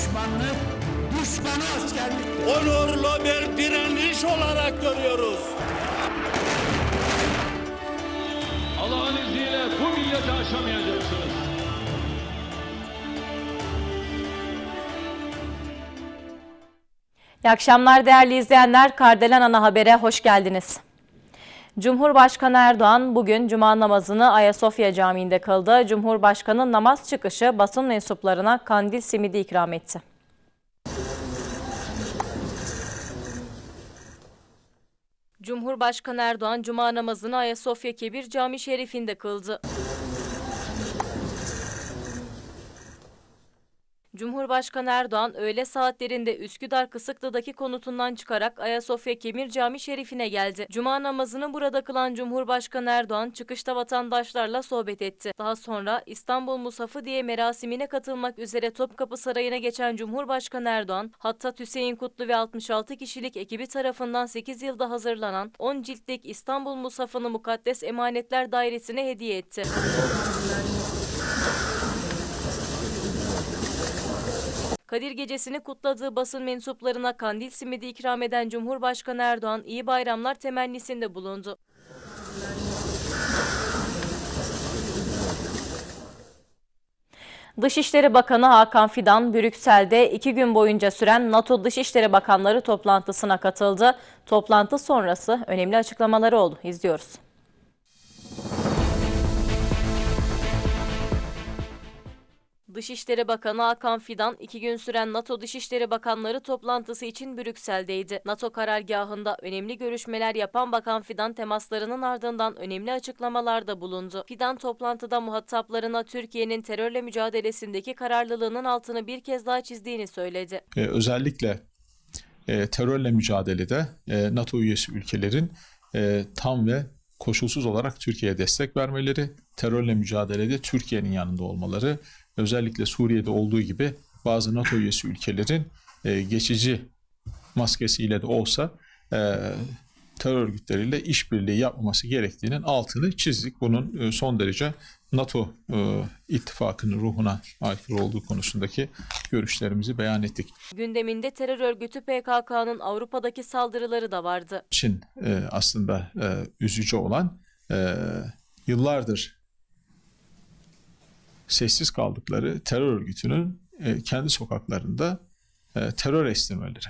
düşmanlık, düşmanı askerlik. onurlu bir direniş olarak görüyoruz. Allah'ın izniyle bu milleti aşamayacaksınız. İyi akşamlar değerli izleyenler. Kardelen Ana Haber'e hoş geldiniz. Cumhurbaşkanı Erdoğan bugün cuma namazını Ayasofya Camii'nde kıldı. Cumhurbaşkanı namaz çıkışı basın mensuplarına kandil simidi ikram etti. Cumhurbaşkanı Erdoğan cuma namazını Ayasofya Kebir Cami Şerifi'nde kıldı. Cumhurbaşkanı Erdoğan öğle saatlerinde Üsküdar Kısıklı'daki konutundan çıkarak Ayasofya Kemir Cami Şerifi'ne geldi. Cuma namazını burada kılan Cumhurbaşkanı Erdoğan çıkışta vatandaşlarla sohbet etti. Daha sonra İstanbul Musafı diye merasimine katılmak üzere Topkapı Sarayı'na geçen Cumhurbaşkanı Erdoğan, Hattat Hüseyin Kutlu ve 66 kişilik ekibi tarafından 8 yılda hazırlanan 10 ciltlik İstanbul Musafı'nı Mukaddes Emanetler Dairesi'ne hediye etti. Kadir Gecesi'ni kutladığı basın mensuplarına kandil simidi ikram eden Cumhurbaşkanı Erdoğan iyi bayramlar temennisinde bulundu. Dışişleri Bakanı Hakan Fidan, Brüksel'de iki gün boyunca süren NATO Dışişleri Bakanları toplantısına katıldı. Toplantı sonrası önemli açıklamaları oldu. İzliyoruz. Dışişleri Bakanı Hakan Fidan iki gün süren NATO Dışişleri Bakanları toplantısı için Brüksel'deydi. NATO karargahında önemli görüşmeler yapan Bakan Fidan temaslarının ardından önemli açıklamalarda bulundu. Fidan toplantıda muhataplarına Türkiye'nin terörle mücadelesindeki kararlılığının altını bir kez daha çizdiğini söyledi. Ee, özellikle e, terörle mücadelede e, NATO üyesi ülkelerin e, tam ve koşulsuz olarak Türkiye'ye destek vermeleri, terörle mücadelede Türkiye'nin yanında olmaları, özellikle Suriye'de olduğu gibi bazı NATO üyesi ülkelerin e, geçici maskesiyle de olsa e, terör örgütleriyle işbirliği yapmaması gerektiğinin altını çizdik. Bunun e, son derece NATO e, ittifakının ruhuna aykırı olduğu konusundaki görüşlerimizi beyan ettik. Gündeminde terör örgütü PKK'nın Avrupa'daki saldırıları da vardı. için e, aslında e, üzücü olan e, yıllardır sessiz kaldıkları terör örgütünün e, kendi sokaklarında e, terör estirmeleri.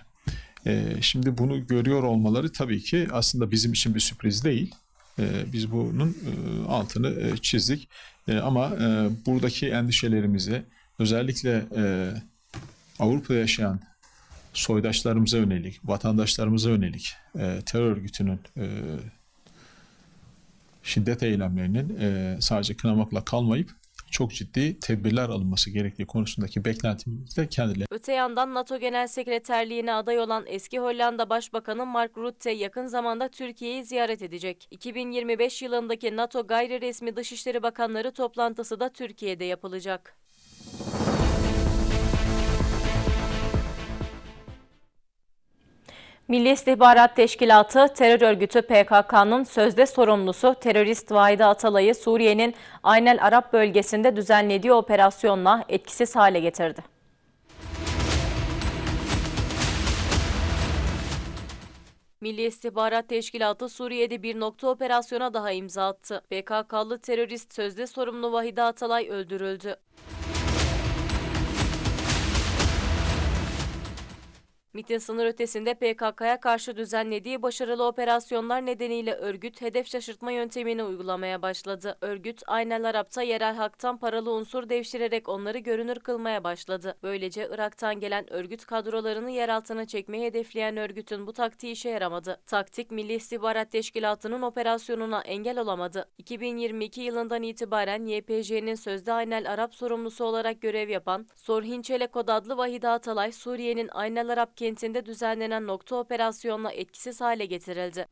E, şimdi bunu görüyor olmaları tabii ki aslında bizim için bir sürpriz değil. E, biz bunun e, altını e, çizdik. E, ama e, buradaki endişelerimizi özellikle Avrupa'da yaşayan soydaşlarımıza yönelik, vatandaşlarımıza yönelik terör örgütünün şiddet eylemlerinin sadece kınamakla kalmayıp çok ciddi tedbirler alınması gerektiği konusundaki beklentimizi de kendileri Öte yandan NATO Genel Sekreterliğine aday olan eski Hollanda Başbakanı Mark Rutte yakın zamanda Türkiye'yi ziyaret edecek. 2025 yılındaki NATO gayri resmi Dışişleri Bakanları toplantısı da Türkiye'de yapılacak. Milli İstihbarat Teşkilatı terör örgütü PKK'nın sözde sorumlusu terörist Vahide Atalay'ı Suriye'nin Aynel Arap bölgesinde düzenlediği operasyonla etkisiz hale getirdi. Milli İstihbarat Teşkilatı Suriye'de bir nokta operasyona daha imza attı. PKK'lı terörist sözde sorumlu Vahide Atalay öldürüldü. MİT'in sınır ötesinde PKK'ya karşı düzenlediği başarılı operasyonlar nedeniyle örgüt hedef şaşırtma yöntemini uygulamaya başladı. Örgüt Aynel Arap'ta yerel halktan paralı unsur devşirerek onları görünür kılmaya başladı. Böylece Irak'tan gelen örgüt kadrolarını yeraltına çekmeyi hedefleyen örgütün bu taktiği işe yaramadı. Taktik Milli İstihbarat Teşkilatı'nın operasyonuna engel olamadı. 2022 yılından itibaren YPJ'nin sözde Aynel Arap sorumlusu olarak görev yapan Sorhin Çelekod adlı Vahide Atalay, Suriye'nin Aynel Arap kentinde düzenlenen nokta operasyonla etkisiz hale getirildi.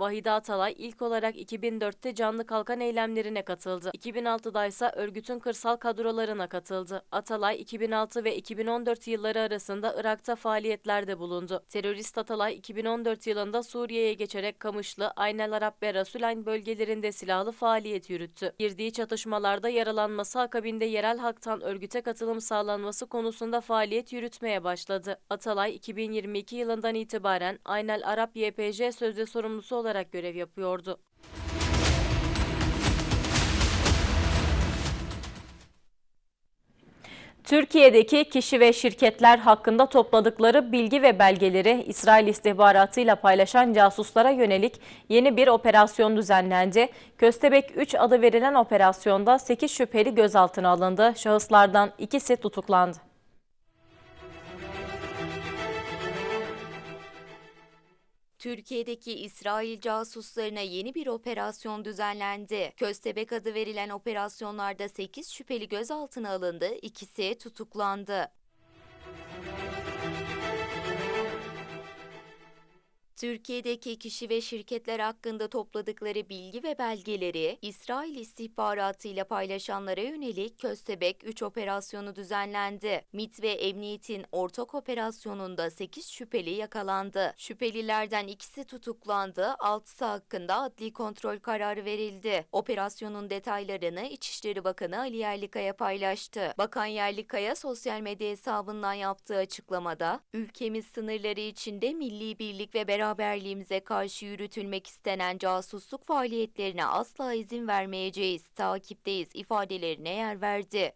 Vahide Atalay ilk olarak 2004'te canlı kalkan eylemlerine katıldı. 2006'da ise örgütün kırsal kadrolarına katıldı. Atalay 2006 ve 2014 yılları arasında Irak'ta faaliyetlerde bulundu. Terörist Atalay 2014 yılında Suriye'ye geçerek Kamışlı, Aynel Arap ve Rasulayn bölgelerinde silahlı faaliyet yürüttü. Girdiği çatışmalarda yaralanması akabinde yerel halktan örgüte katılım sağlanması konusunda faaliyet yürütmeye başladı. Atalay 2022 yılından itibaren Aynel Arap YPJ sözde sorumlusu olarak görev yapıyordu. Türkiye'deki kişi ve şirketler hakkında topladıkları bilgi ve belgeleri İsrail istihbaratıyla paylaşan casuslara yönelik yeni bir operasyon düzenlendi. Köstebek 3 adı verilen operasyonda 8 şüpheli gözaltına alındı. Şahıslardan ikisi tutuklandı. Türkiye'deki İsrail casuslarına yeni bir operasyon düzenlendi. Köstebek adı verilen operasyonlarda 8 şüpheli gözaltına alındı, ikisi tutuklandı. Türkiye'deki kişi ve şirketler hakkında topladıkları bilgi ve belgeleri İsrail istihbaratıyla paylaşanlara yönelik Köstebek 3 operasyonu düzenlendi. MİT ve Emniyet'in ortak operasyonunda 8 şüpheli yakalandı. Şüphelilerden ikisi tutuklandı, 6'sı hakkında adli kontrol kararı verildi. Operasyonun detaylarını İçişleri Bakanı Ali Yerlikaya paylaştı. Bakan Yerlikaya sosyal medya hesabından yaptığı açıklamada, ülkemiz sınırları içinde milli birlik ve beraberliğimize karşı yürütülmek istenen casusluk faaliyetlerine asla izin vermeyeceğiz, takipteyiz ifadelerine yer verdi.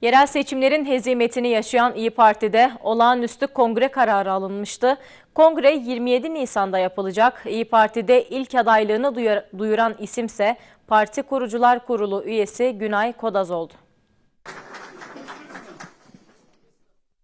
Yerel seçimlerin hezimetini yaşayan İyi Parti'de olağanüstü kongre kararı alınmıştı. Kongre 27 Nisan'da yapılacak. İyi Parti'de ilk adaylığını duyuran isimse Parti Kurucular Kurulu üyesi Günay Kodaz oldu.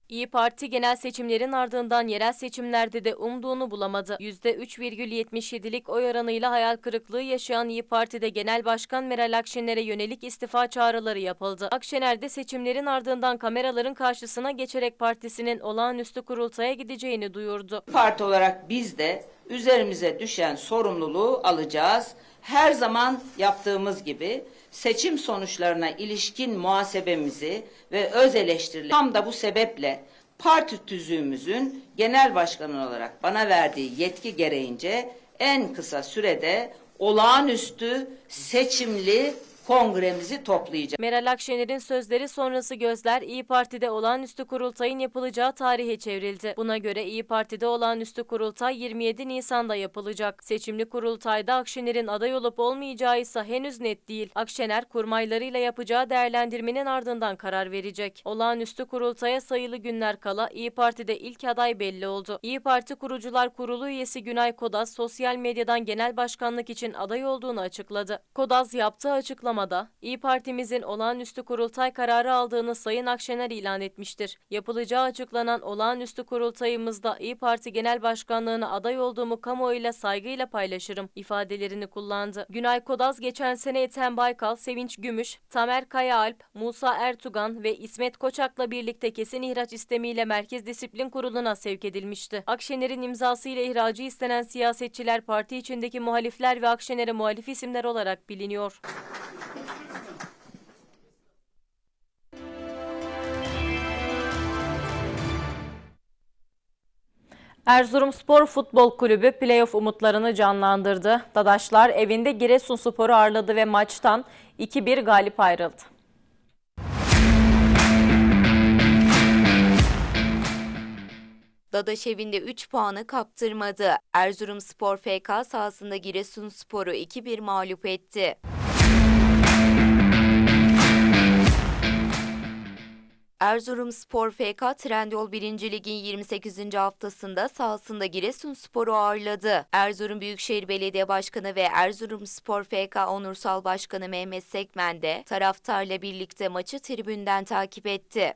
İyi Parti genel seçimlerin ardından yerel seçimlerde de umduğunu bulamadı. %3,77'lik oy oranıyla hayal kırıklığı yaşayan İyi Parti'de Genel Başkan Meral Akşener'e yönelik istifa çağrıları yapıldı. Akşener de seçimlerin ardından kameraların karşısına geçerek partisinin olağanüstü kurultaya gideceğini duyurdu. Parti olarak biz de üzerimize düşen sorumluluğu alacağız. Her zaman yaptığımız gibi seçim sonuçlarına ilişkin muhasebemizi ve öz eleştirileri tam da bu sebeple parti tüzüğümüzün genel başkanı olarak bana verdiği yetki gereğince en kısa sürede olağanüstü seçimli kongremizi toplayacağız. Meral Akşener'in sözleri sonrası gözler İyi Parti'de olağanüstü kurultayın yapılacağı tarihe çevrildi. Buna göre İyi Parti'de olağanüstü kurultay 27 Nisan'da yapılacak. Seçimli kurultayda Akşener'in aday olup olmayacağı ise henüz net değil. Akşener kurmaylarıyla yapacağı değerlendirmenin ardından karar verecek. Olağanüstü kurultaya sayılı günler kala İyi Parti'de ilk aday belli oldu. İyi Parti Kurucular Kurulu üyesi Günay Kodaz sosyal medyadan genel başkanlık için aday olduğunu açıkladı. Kodaz yaptığı açıklama açıklamada İyi Partimizin olağanüstü kurultay kararı aldığını Sayın Akşener ilan etmiştir. Yapılacağı açıklanan olağanüstü kurultayımızda İyi Parti Genel Başkanlığına aday olduğumu kamuoyuyla saygıyla paylaşırım ifadelerini kullandı. Günay Kodaz geçen sene Ethem Baykal, Sevinç Gümüş, Tamer Kayaalp, Musa Ertugan ve İsmet Koçak'la birlikte kesin ihraç istemiyle Merkez Disiplin Kurulu'na sevk edilmişti. Akşener'in imzasıyla ihracı istenen siyasetçiler parti içindeki muhalifler ve Akşener'e muhalif isimler olarak biliniyor. Erzurumspor Futbol Kulübü playoff umutlarını canlandırdı. Dadaşlar evinde Giresunspor'u ağırladı ve maçtan 2-1 galip ayrıldı. Dadaş evinde 3 puanı kaptırmadı. Erzurumspor FK sahasında Giresunspor'u 2-1 mağlup etti. Erzurumspor FK Trendyol 1. Lig'in 28. haftasında sahasında Giresunspor'u ağırladı. Erzurum Büyükşehir Belediye Başkanı ve Erzurumspor FK Onursal Başkanı Mehmet Sekmen de taraftarla birlikte maçı tribünden takip etti.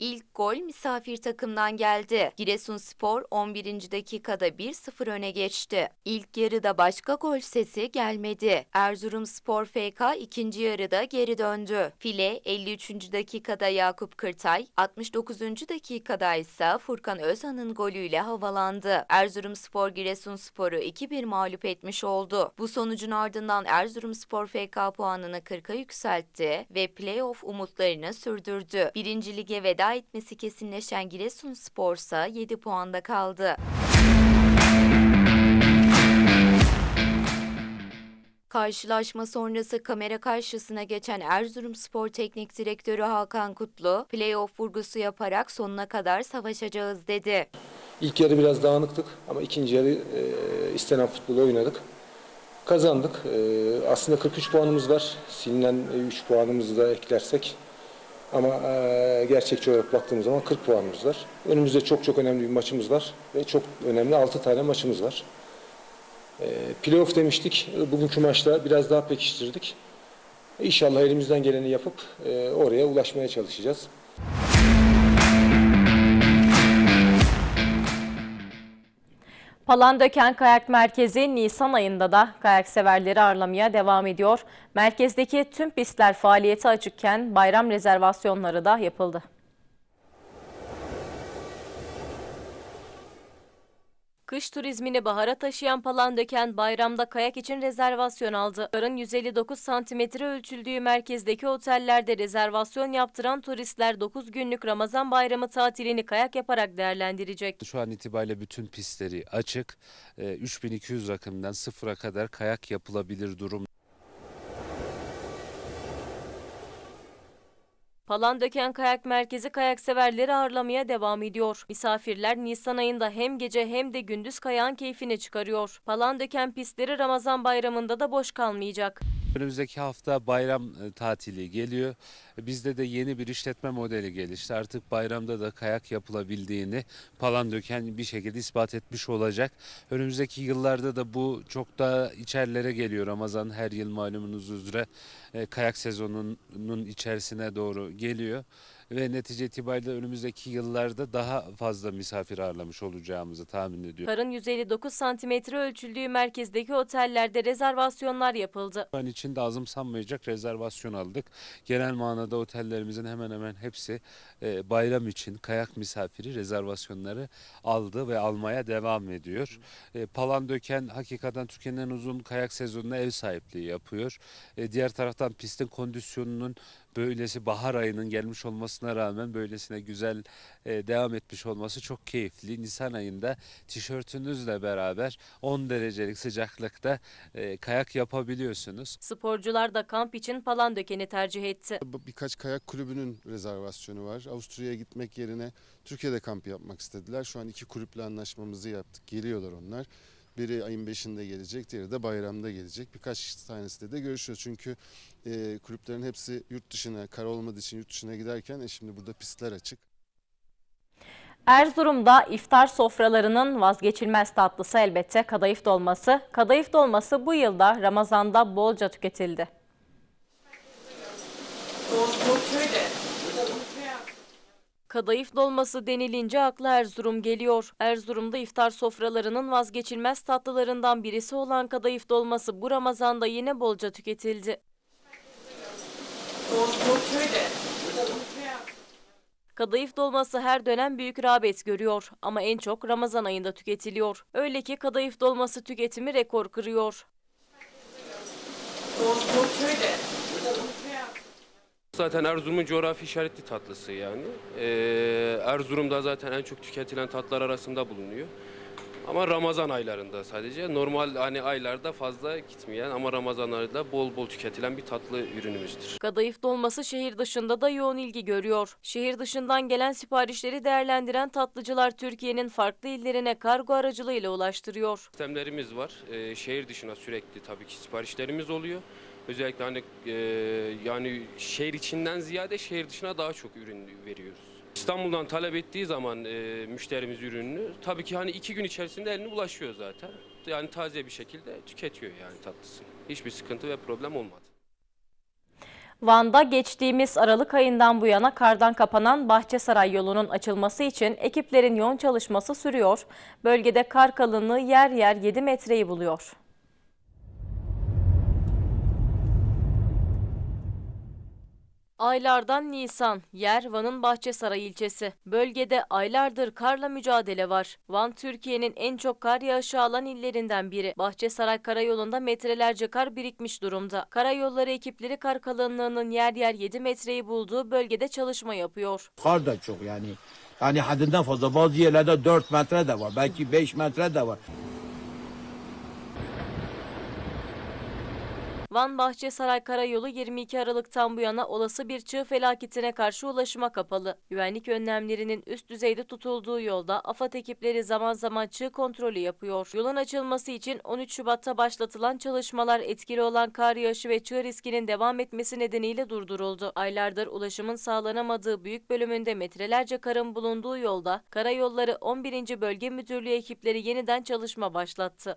İlk gol misafir takımdan geldi. Giresunspor 11. dakikada 1-0 öne geçti. İlk yarıda başka gol sesi gelmedi. Erzurumspor FK ikinci yarıda geri döndü. File 53. dakikada Yakup Kırtay, 69. dakikada ise Furkan Özan'ın golüyle havalandı. Erzurumspor Giresunspor'u 2-1 mağlup etmiş oldu. Bu sonucun ardından Erzurumspor FK puanını 40'a yükseltti ve playoff umutlarını sürdürdü. Birinci lige veda etmesi kesinleşen Giresunspor ise 7 puanda kaldı. Karşılaşma sonrası kamera karşısına geçen Erzurumspor Teknik Direktörü Hakan Kutlu, playoff vurgusu yaparak sonuna kadar savaşacağız dedi. İlk yarı biraz dağınıktık ama ikinci yarı e, istenen futbolu oynadık. Kazandık. E, aslında 43 puanımız var. Silinen 3 puanımızı da eklersek. Ama e, gerçekçi olarak baktığımız zaman 40 puanımız var. Önümüzde çok çok önemli bir maçımız var. Ve çok önemli 6 tane maçımız var. E, playoff demiştik. Bugünkü maçta biraz daha pekiştirdik. İnşallah elimizden geleni yapıp e, oraya ulaşmaya çalışacağız. Palandöken Kayak Merkezi Nisan ayında da kayak severleri ağırlamaya devam ediyor. Merkezdeki tüm pistler faaliyete açıkken bayram rezervasyonları da yapıldı. Kış turizmini bahara taşıyan Palandöken bayramda kayak için rezervasyon aldı. Karın 159 santimetre ölçüldüğü merkezdeki otellerde rezervasyon yaptıran turistler 9 günlük Ramazan bayramı tatilini kayak yaparak değerlendirecek. Şu an itibariyle bütün pistleri açık. Ee, 3200 rakımdan sıfıra kadar kayak yapılabilir durum. Palandöken Kayak Merkezi kayak severleri ağırlamaya devam ediyor. Misafirler Nisan ayında hem gece hem de gündüz kayağın keyfini çıkarıyor. Palandöken pistleri Ramazan bayramında da boş kalmayacak. Önümüzdeki hafta bayram e, tatili geliyor. Bizde de yeni bir işletme modeli gelişti. Artık bayramda da kayak yapılabildiğini Palandöken bir şekilde ispat etmiş olacak. Önümüzdeki yıllarda da bu çok daha içerilere geliyor. Ramazan her yıl malumunuz üzere e, kayak sezonunun içerisine doğru geliyor. Ve netice itibariyle önümüzdeki yıllarda daha fazla misafir ağırlamış olacağımızı tahmin ediyorum. Karın 159 santimetre ölçüldüğü merkezdeki otellerde rezervasyonlar yapıldı. An için de azımsanmayacak rezervasyon aldık. Genel manada otellerimizin hemen hemen hepsi e, bayram için kayak misafiri rezervasyonları aldı ve almaya devam ediyor. E, Palandöken hakikaten Türkiye'nin en uzun kayak sezonuna ev sahipliği yapıyor. E, diğer taraftan pistin kondisyonunun böylesi bahar ayının gelmiş olmasına rağmen böylesine güzel e, devam etmiş olması çok keyifli. Nisan ayında tişörtünüzle beraber 10 derecelik sıcaklıkta e, kayak yapabiliyorsunuz. Sporcular da kamp için Palandöken'i tercih etti. Birkaç kayak kulübünün rezervasyonu var. Avusturya'ya gitmek yerine Türkiye'de kamp yapmak istediler. Şu an iki kulüple anlaşmamızı yaptık. Geliyorlar onlar. Biri ayın 5'inde gelecek, diğeri de bayramda gelecek. Birkaç tanesi de görüşüyoruz. Çünkü e, kulüplerin hepsi yurt dışına, kar olmadığı için yurt dışına giderken e, şimdi burada pistler açık. Erzurum'da iftar sofralarının vazgeçilmez tatlısı elbette kadayıf dolması. Kadayıf dolması bu yılda Ramazan'da bolca tüketildi. Kadayıf dolması denilince akla Erzurum geliyor. Erzurum'da iftar sofralarının vazgeçilmez tatlılarından birisi olan kadayıf dolması bu Ramazan'da yine bolca tüketildi. Kadayıf dolması her dönem büyük rağbet görüyor ama en çok Ramazan ayında tüketiliyor. Öyle ki kadayıf dolması tüketimi rekor kırıyor. Zaten Erzurum'un coğrafi işaretli tatlısı yani. Ee, Erzurum'da zaten en çok tüketilen tatlar arasında bulunuyor. Ama Ramazan aylarında sadece. Normal hani aylarda fazla gitmeyen ama Ramazan ayında bol bol tüketilen bir tatlı ürünümüzdür. Kadayıf dolması şehir dışında da yoğun ilgi görüyor. Şehir dışından gelen siparişleri değerlendiren tatlıcılar Türkiye'nin farklı illerine kargo aracılığıyla ulaştırıyor. Sistemlerimiz var. Ee, şehir dışına sürekli tabii ki siparişlerimiz oluyor. Özellikle hani e, yani şehir içinden ziyade şehir dışına daha çok ürün veriyoruz. İstanbul'dan talep ettiği zaman e, müşterimiz ürününü tabii ki hani iki gün içerisinde eline ulaşıyor zaten. Yani taze bir şekilde tüketiyor yani tatlısını. Hiçbir sıkıntı ve problem olmadı. Van'da geçtiğimiz Aralık ayından bu yana kardan kapanan Bahçesaray yolunun açılması için ekiplerin yoğun çalışması sürüyor. Bölgede kar kalınlığı yer yer 7 metreyi buluyor. Aylardan Nisan, yer Van'ın Bahçesaray ilçesi. Bölgede aylardır karla mücadele var. Van, Türkiye'nin en çok kar yağışı alan illerinden biri. Bahçesaray Karayolu'nda metrelerce kar birikmiş durumda. Karayolları ekipleri kar kalınlığının yer yer 7 metreyi bulduğu bölgede çalışma yapıyor. Kar da çok yani. Yani haddinden fazla. Bazı yerlerde 4 metre de var. Belki 5 metre de var. Van Bahçesaray Karayolu 22 Aralık'tan bu yana olası bir çığ felaketine karşı ulaşıma kapalı. Güvenlik önlemlerinin üst düzeyde tutulduğu yolda AFAD ekipleri zaman zaman çığ kontrolü yapıyor. Yolun açılması için 13 Şubat'ta başlatılan çalışmalar etkili olan kar yağışı ve çığ riskinin devam etmesi nedeniyle durduruldu. Aylardır ulaşımın sağlanamadığı büyük bölümünde metrelerce karın bulunduğu yolda Karayolları 11. Bölge Müdürlüğü ekipleri yeniden çalışma başlattı.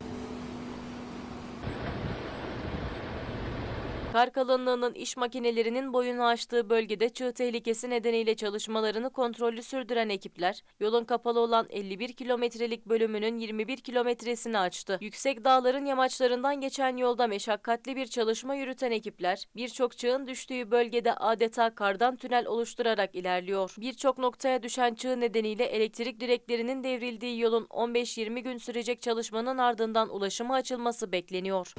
Kar kalınlığının iş makinelerinin boyunu aştığı bölgede çığ tehlikesi nedeniyle çalışmalarını kontrollü sürdüren ekipler, yolun kapalı olan 51 kilometrelik bölümünün 21 kilometresini açtı. Yüksek dağların yamaçlarından geçen yolda meşakkatli bir çalışma yürüten ekipler, birçok çığın düştüğü bölgede adeta kardan tünel oluşturarak ilerliyor. Birçok noktaya düşen çığ nedeniyle elektrik direklerinin devrildiği yolun 15-20 gün sürecek çalışmanın ardından ulaşıma açılması bekleniyor.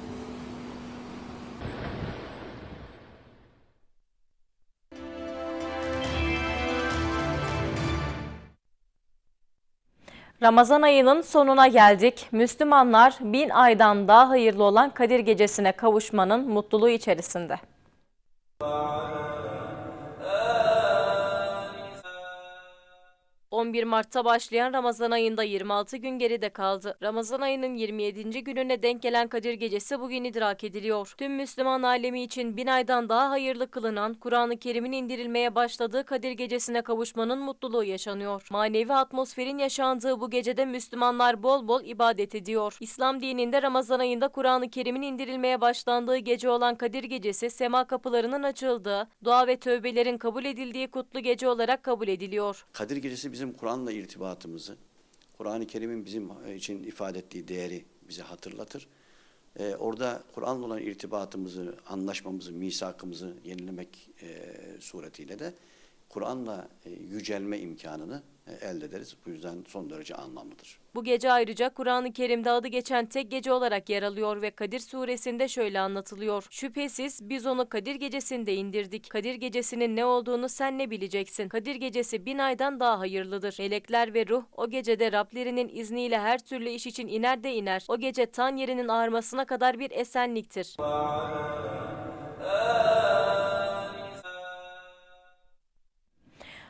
Ramazan ayının sonuna geldik. Müslümanlar bin aydan daha hayırlı olan Kadir Gecesi'ne kavuşmanın mutluluğu içerisinde. ...11 Mart'ta başlayan Ramazan ayında 26 gün geride kaldı. Ramazan ayının 27. gününe denk gelen Kadir Gecesi bugün idrak ediliyor. Tüm Müslüman alemi için bin aydan daha hayırlı kılınan Kur'an-ı Kerim'in indirilmeye başladığı Kadir Gecesi'ne kavuşmanın mutluluğu yaşanıyor. Manevi atmosferin yaşandığı bu gecede Müslümanlar bol bol ibadet ediyor. İslam dininde Ramazan ayında Kur'an-ı Kerim'in indirilmeye başlandığı gece olan Kadir Gecesi sema kapılarının açıldığı, dua ve tövbelerin kabul edildiği kutlu gece olarak kabul ediliyor. Kadir Gecesi bizim Kur'an'la irtibatımızı, Kur'an-ı Kerim'in bizim için ifade ettiği değeri bize hatırlatır. Ee, orada Kur'an'la olan irtibatımızı, anlaşmamızı, misakımızı yenilemek e, suretiyle de Kur'an'la e, yücelme imkanını e, elde ederiz. Bu yüzden son derece anlamlıdır. Bu gece ayrıca Kur'an-ı Kerim'de adı geçen tek gece olarak yer alıyor ve Kadir suresinde şöyle anlatılıyor. Şüphesiz biz onu Kadir gecesinde indirdik. Kadir gecesinin ne olduğunu sen ne bileceksin? Kadir gecesi bin aydan daha hayırlıdır. Melekler ve ruh o gecede Rablerinin izniyle her türlü iş için iner de iner. O gece tan yerinin ağarmasına kadar bir esenliktir.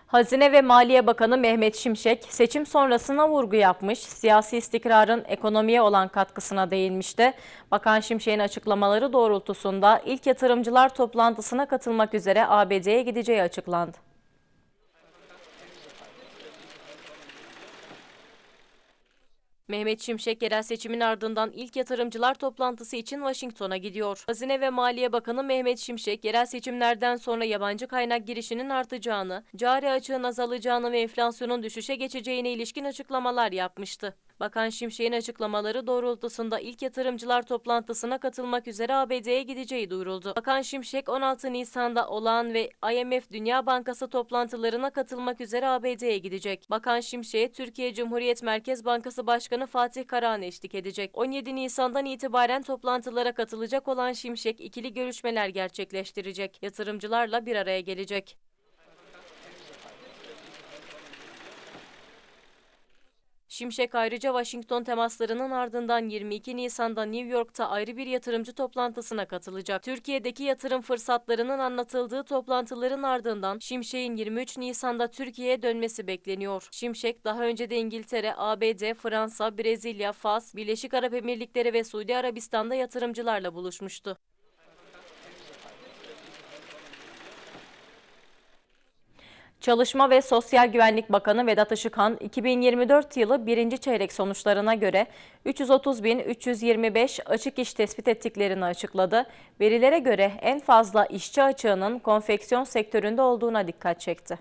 Hazine ve Maliye Bakanı Mehmet Şimşek seçim sonrasına vurgu yapmış, siyasi istikrarın ekonomiye olan katkısına değinmişti. Bakan Şimşek'in açıklamaları doğrultusunda ilk yatırımcılar toplantısına katılmak üzere ABD'ye gideceği açıklandı. Mehmet Şimşek yerel seçimin ardından ilk yatırımcılar toplantısı için Washington'a gidiyor. Hazine ve Maliye Bakanı Mehmet Şimşek yerel seçimlerden sonra yabancı kaynak girişinin artacağını, cari açığın azalacağını ve enflasyonun düşüşe geçeceğine ilişkin açıklamalar yapmıştı. Bakan Şimşek'in açıklamaları doğrultusunda ilk yatırımcılar toplantısına katılmak üzere ABD'ye gideceği duyuruldu. Bakan Şimşek 16 Nisan'da olağan ve IMF Dünya Bankası toplantılarına katılmak üzere ABD'ye gidecek. Bakan Şimşek'e Türkiye Cumhuriyet Merkez Bankası Başkanı Fatih Karahan eşlik edecek. 17 Nisan'dan itibaren toplantılara katılacak olan Şimşek ikili görüşmeler gerçekleştirecek. Yatırımcılarla bir araya gelecek. Şimşek ayrıca Washington temaslarının ardından 22 Nisan'da New York'ta ayrı bir yatırımcı toplantısına katılacak. Türkiye'deki yatırım fırsatlarının anlatıldığı toplantıların ardından Şimşek'in 23 Nisan'da Türkiye'ye dönmesi bekleniyor. Şimşek daha önce de İngiltere, ABD, Fransa, Brezilya, Fas, Birleşik Arap Emirlikleri ve Suudi Arabistan'da yatırımcılarla buluşmuştu. Çalışma ve Sosyal Güvenlik Bakanı Vedat Işıkhan, 2024 yılı birinci çeyrek sonuçlarına göre 330.325 açık iş tespit ettiklerini açıkladı. Verilere göre en fazla işçi açığının konfeksiyon sektöründe olduğuna dikkat çekti.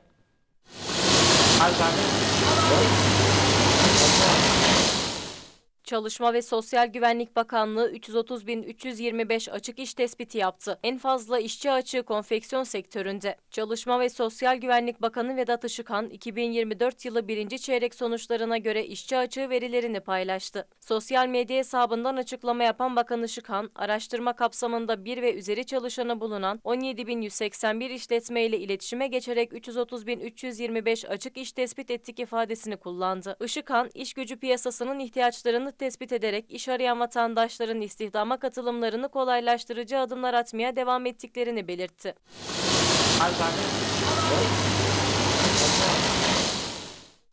Çalışma ve Sosyal Güvenlik Bakanlığı 330.325 açık iş tespiti yaptı. En fazla işçi açığı konfeksiyon sektöründe. Çalışma ve Sosyal Güvenlik Bakanı Vedat Işıkhan, 2024 yılı birinci çeyrek sonuçlarına göre işçi açığı verilerini paylaştı. Sosyal medya hesabından açıklama yapan Bakan Işıkhan, araştırma kapsamında bir ve üzeri çalışanı bulunan 17.181 işletme ile iletişime geçerek 330.325 açık iş tespit ettik ifadesini kullandı. Işıkhan, iş gücü piyasasının ihtiyaçlarını tespit ederek iş arayan vatandaşların istihdama katılımlarını kolaylaştırıcı adımlar atmaya devam ettiklerini belirtti.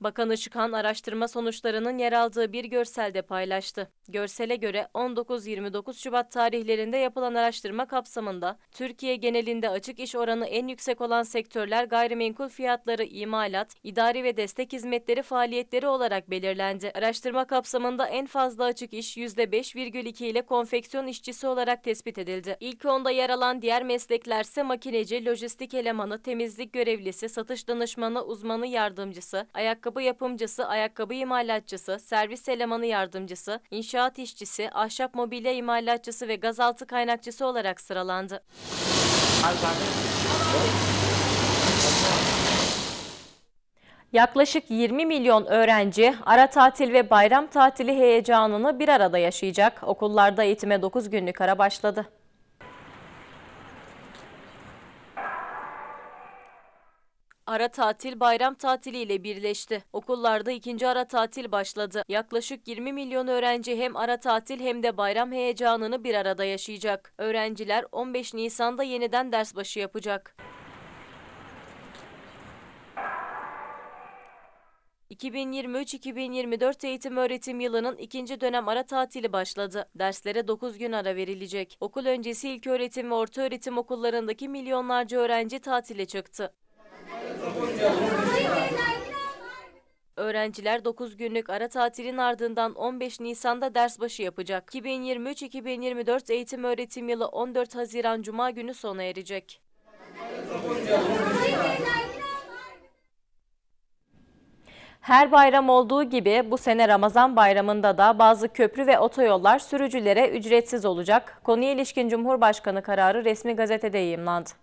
Bakan Işıkhan araştırma sonuçlarının yer aldığı bir görselde paylaştı. Görsele göre 19-29 Şubat tarihlerinde yapılan araştırma kapsamında Türkiye genelinde açık iş oranı en yüksek olan sektörler gayrimenkul fiyatları, imalat, idari ve destek hizmetleri faaliyetleri olarak belirlendi. Araştırma kapsamında en fazla açık iş %5,2 ile konfeksiyon işçisi olarak tespit edildi. İlk onda yer alan diğer mesleklerse makineci, lojistik elemanı, temizlik görevlisi, satış danışmanı, uzmanı yardımcısı, ayakkabı yapımcısı, ayakkabı imalatçısı, servis elemanı yardımcısı, inşaat işçisi, ahşap mobilya imalatçısı ve gazaltı kaynakçısı olarak sıralandı. Yaklaşık 20 milyon öğrenci ara tatil ve bayram tatili heyecanını bir arada yaşayacak. Okullarda eğitime 9 günlük ara başladı. Ara tatil bayram tatiliyle birleşti. Okullarda ikinci ara tatil başladı. Yaklaşık 20 milyon öğrenci hem ara tatil hem de bayram heyecanını bir arada yaşayacak. Öğrenciler 15 Nisan'da yeniden ders başı yapacak. 2023-2024 eğitim öğretim yılının ikinci dönem ara tatili başladı. Derslere 9 gün ara verilecek. Okul öncesi ilköğretim ve ortaöğretim okullarındaki milyonlarca öğrenci tatile çıktı. Öğrenciler 9 günlük ara tatilin ardından 15 Nisan'da ders başı yapacak. 2023-2024 eğitim öğretim yılı 14 Haziran Cuma günü sona erecek. Her bayram olduğu gibi bu sene Ramazan bayramında da bazı köprü ve otoyollar sürücülere ücretsiz olacak. Konuya ilişkin Cumhurbaşkanı kararı resmi gazetede yayımlandı.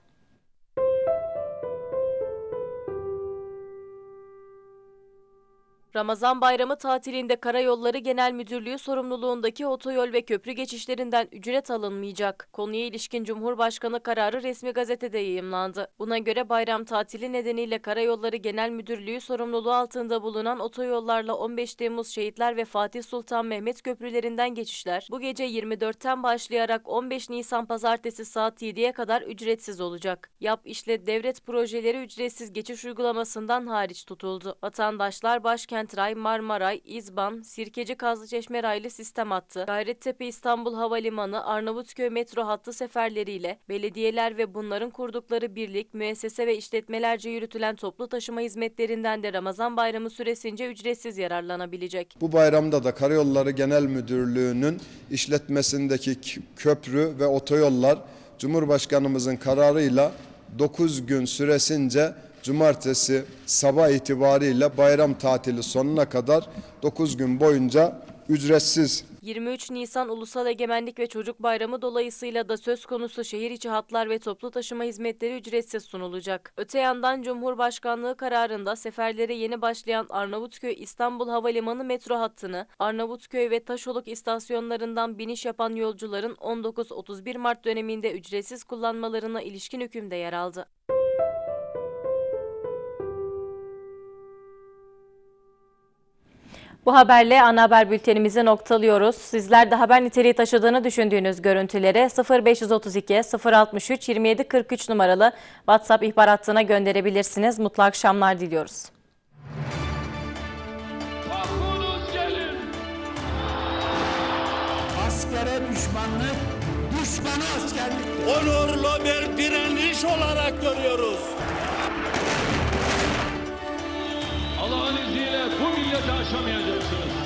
Ramazan bayramı tatilinde Karayolları Genel Müdürlüğü sorumluluğundaki otoyol ve köprü geçişlerinden ücret alınmayacak. Konuya ilişkin Cumhurbaşkanı kararı resmi gazetede yayımlandı. Buna göre bayram tatili nedeniyle Karayolları Genel Müdürlüğü sorumluluğu altında bulunan otoyollarla 15 Temmuz Şehitler ve Fatih Sultan Mehmet köprülerinden geçişler bu gece 24'ten başlayarak 15 Nisan pazartesi saat 7'ye kadar ücretsiz olacak. Yap işlet devlet projeleri ücretsiz geçiş uygulamasından hariç tutuldu. Vatandaşlar başkent Ray, Marmaray, İzban, Sirkeci Kazlıçeşme raylı sistem hattı, Gayrettepe İstanbul Havalimanı, Arnavutköy metro hattı seferleriyle belediyeler ve bunların kurdukları birlik, müessese ve işletmelerce yürütülen toplu taşıma hizmetlerinden de Ramazan bayramı süresince ücretsiz yararlanabilecek. Bu bayramda da Karayolları Genel Müdürlüğü'nün işletmesindeki köprü ve otoyollar Cumhurbaşkanımızın kararıyla 9 gün süresince cumartesi sabah itibariyle bayram tatili sonuna kadar 9 gün boyunca ücretsiz 23 Nisan Ulusal Egemenlik ve Çocuk Bayramı dolayısıyla da söz konusu şehir içi hatlar ve toplu taşıma hizmetleri ücretsiz sunulacak. Öte yandan Cumhurbaşkanlığı kararında seferlere yeni başlayan Arnavutköy İstanbul Havalimanı metro hattını, Arnavutköy ve Taşoluk istasyonlarından biniş yapan yolcuların 19-31 Mart döneminde ücretsiz kullanmalarına ilişkin hükümde yer aldı. Bu haberle ana haber bültenimizi noktalıyoruz. Sizler de haber niteliği taşıdığını düşündüğünüz görüntüleri 0532 063 27 43 numaralı WhatsApp ihbar hattına gönderebilirsiniz. Mutlu akşamlar diliyoruz. Askere düşmanlık, düşmana askerlik. Onurlu bir direniş olarak görüyoruz. Allah'ın izniyle bu milleti aşamayacaksınız.